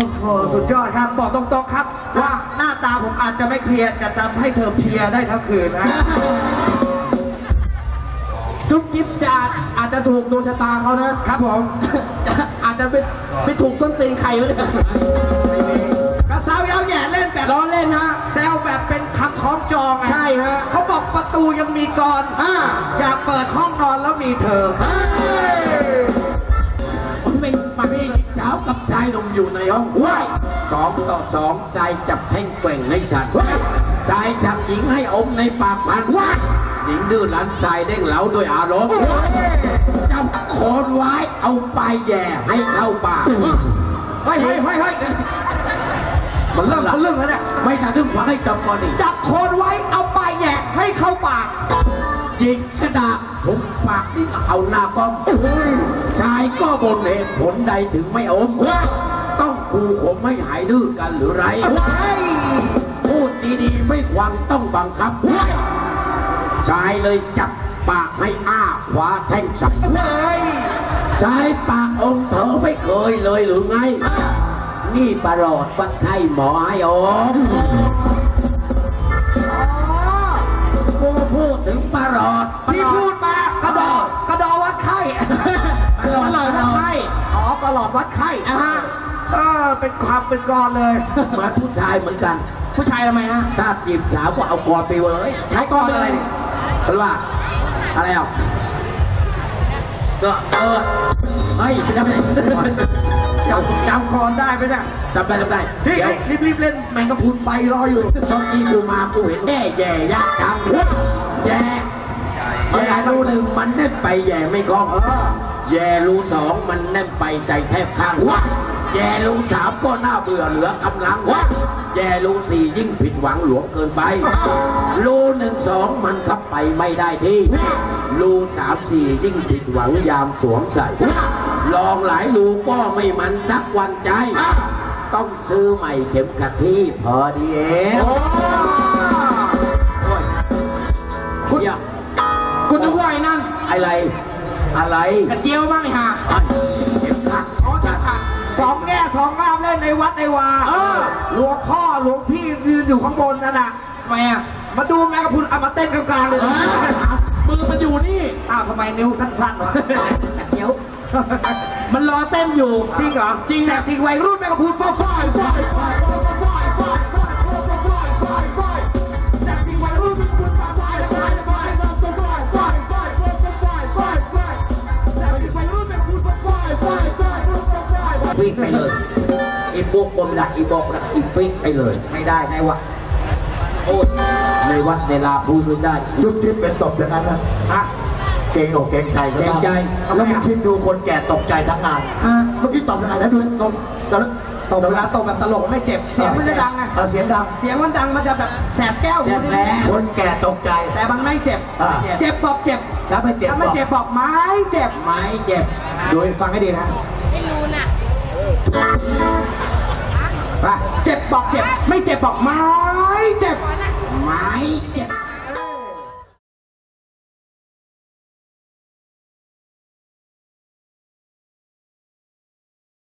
โอ้โหสุดยอดครับ บอกตรงๆครับ ว่าหน้าตาผมอาจจะไม่เคลียร์จะทำให้เธอเพลียได้ทั้งคืนนะจุ๊บจิ๊บจะอาจอาจจะถูกดวงชะตาเขานะครับผม จะอาจจะไปไปถูกส้นตีนใครวะเนี่ยกระสาวยาวแหย่เล่นแบบล้อเล่นนะแซวแบบเป็นคำคล้องจองไงใช่ฮะ เขาบอกประตูยังมีกรอนอ่า อยากเปิดห้องนอนแล้วมีเธอ อยู่ในห้องว้ายสองต่อสองชายจับแท่งแกว่งให้ฉันชายจับหญิงให้อมในปากพันว้าหญิงดื้อรั้นชายเด้งเล้าด้วยอารมณ์จับโคนไว้เอาปลายแย่ให้เข้าปากเฮ้ยเฮ้ยเฮ้ยเฮ้ยมันเรื่เริ่องมเรื่องแล้วเนี่ยไม่ทันถึงฟังให้จบก่อนอีกจับโคนไว้เอาปลายแหย่ให้เข้าปากหญิงกระดาษผมปากนี่ก็เอาหน้าป้อมชายก็บนเหตุผลใดถึงไม่อม ต้องกูผมไม่หายดื้อกันหรือไร พูดดีๆ ไม่หวังต้องบังคับชายเลยจับปากให้อ้าขวาแท่งใส่เฮ้ยชายปากองค์เธอไม่เคยเลยหรือไง นี่ประหลอดวัดไข้หมอให้อมกูพูดถึงประหลอดประที่หลอพูดดมากระดอกกระดอวัดไข้ประหลอดประหลอดไข้อ๋อกระหลอดวัดไข้อะฮะ เออเป็นความเป็นกรเลย เหมือนผู้ชายเหมือนกัน ผู้ชายทำไมฮะ ถ้าจีบสาวก็เอากอดไปเลยใช้กรอะไรเนี่ยเพราะว่า อะไรอะก็เออเฮ้ยไม่ได้ไม่ได้จำจำกรได้ไหมเนี่ยจำได้จำได้เฮ้ยเดี๋ยวรีบรีบๆเล่นแมงกะพรุนไฟรออยู่ตอนนี้กูมากูเห็นแย่แย่ยักษ์จังแย่แย่รูหนึ่งมันแน่นไปแย่ไม่คล่องแย่รูสองมันแน่นไปใจแทบข้าง แย่รูสามก็น่าเบื่อเหลือกำลังแย่รูสี่ยิ่งผิดหวังหลวงเกินไปรูหนึ่งสองมันขับไปไม่ได้ที่รูสามสี่ยิ่งผิดหวังยามสวมใส่ลองหลายรูก็ไม่มันสักวันใจ ต้องซื้อใหม่เข็มขัดที่พอดีเองโอ้ยคุณอย่าคุณนึกว่าไอ้นั่นอะไร อะไรกระเจียวบ้างไอ้ห่าไอ้เข็มขัดอ๋อจะขัด สองแง่สองงามเล่นในวัดในวาเออ หลวงพ่อหลวงพี่ยืนอยู่ข้างบนนั่นน่ะ ทำไมอะมาดูแมงกะพรุนเอามาเต้นกลางๆเลยเอนะอมือมันอยู่นี่ อ้าวทำไมนิ้วสั้นๆวะเดี๋ยว มันรอเต้นอยู่ จริงเหรอ จริงแสบจริงวัยรุ่นแมงกะพรุนฟ้าฟ้าฟ้าฟ้า วิ่งไปเลยอีพวกบนดักอีบอกดักอีวิ่งไปเลย ไม่ได้ในวัดโอ้ยในวัดในลาพูดไม่ได้ยุคที่เป็นตบอย่างนั้นนะฮะเก่งอกเก่งใจก็เกรงใจแล้วมึงคิดดูคนแก่ตกใจทั้งงานอะเมื่อกี้ตอบยังไงนะดูตบตอนนั้นตบเวลาตบแบบตลกไม่เจ็บ เสียงมันจะดังไงเออเสียงดัง เสียงมันดังมันจะแบบแสบแก้วหูนิดนึงคนแก่ตกใจแต่มันไม่เจ็บอ่าเจ็บบอกเจ็บ แล้วไม่เจ็บถ้าไม่เจ็บบอกไม่เจ็บไม้เจ็บดูฟังให้ดีนะไม่รู้น่ะ ไปเจ็บบอกเจ็บ ไม่เจ็บบอกไม่เจ็บไม้เจ็บ